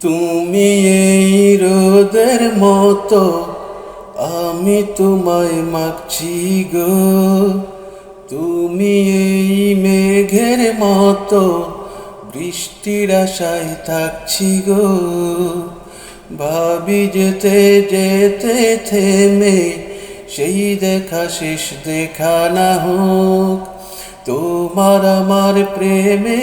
তুমি এই রোদের মতো, আমি তোমায় মাগছি গো। তুমি এই মেঘের মতো, বৃষ্টির আশায় থাকছি গো। ভাবি যেতে যেতে থেমে, সেই দেখা শেষ দেখা না হোক, তোমার আমার প্রেমে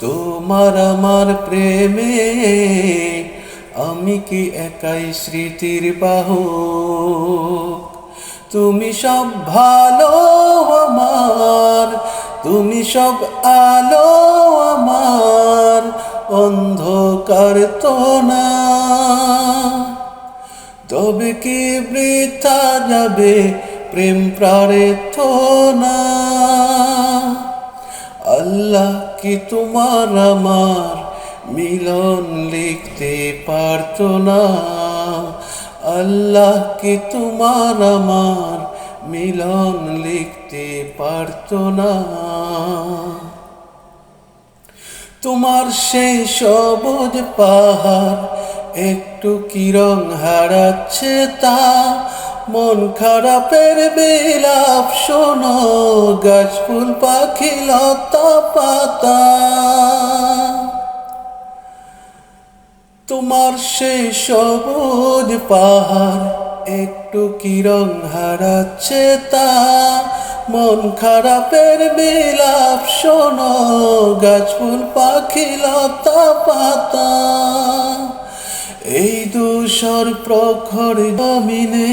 তোমার আমার প্রেমে আমি কি একাই স্মৃতির বাহক? তুমি সব ভালো আমার, তুমি সব আলো আমার, অন্ধকার তো না। তবে কি বৃথা যাবে প্রেম প্রার্থনা আল্লাহ কি তোমার আমার মিলন লিখতে পারত না। আল্লাহ কি তোমার আমার মিলন লিখতে পারত না। তোমার সেই সবুজ পাহাড় একটু কি রং হারাচ্ছে তা মন খারাপের বিলাপ, শোনো, গাছ, ফুল, পাখি, লতা পাতা। তোমার সেই সবুজ পাহাড়, একটু কি হারাচ্ছে তা? মন খারাপের বিলাপ, শোনো, গাছ, ফুল, পাখি, লতা পাতা। এই দূষর প্রখর জমিনে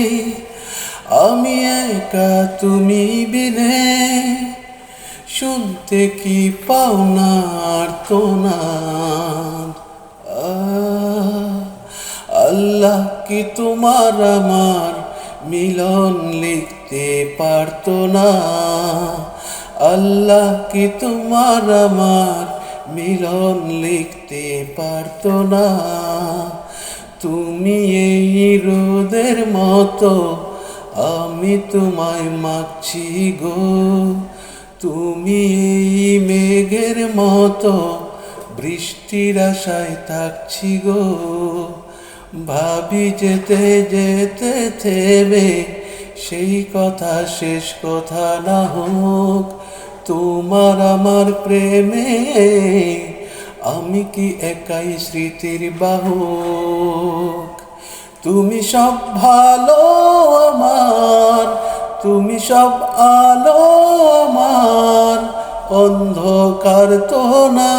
আমি একা, তুমি বিনে। শুনতে কি পাও না তো না। আল্লাহ কি তোমার আমার মিলন লিখতে পারতো না? আল্লাহ কি তোমার আমার মিলন লিখতে পারতো না? তুমি এই রোদের মতো আমি তোমায় মাগছি গো। তুমি এই মেঘের মতো বৃষ্টির আশায় থাকছি গো। ভাবি যেতে যেতে থেবে সেই কথা শেষ কথা না হোক, তোমার আমার প্রেমে আমি কি একাই স্মৃতির বাহক তুমি সব ভালো আমার, তুমি সব আলো আমার, অন্ধকার তো না।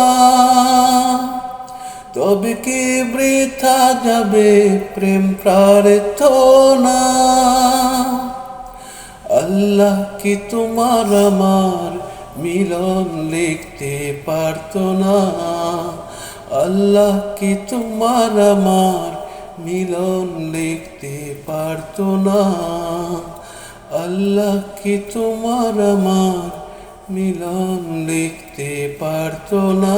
তবে কি বৃথা যাবে প্রেম প্রার্থনা আল্লাহ কি তোমার আমার মিলন লিখতে পারতো না? আল্লাহ কি তোমার আমার মিলন লিখতে পারত না। আল্লাহ কি তোমার আমার মিলন লিখতে পারত না?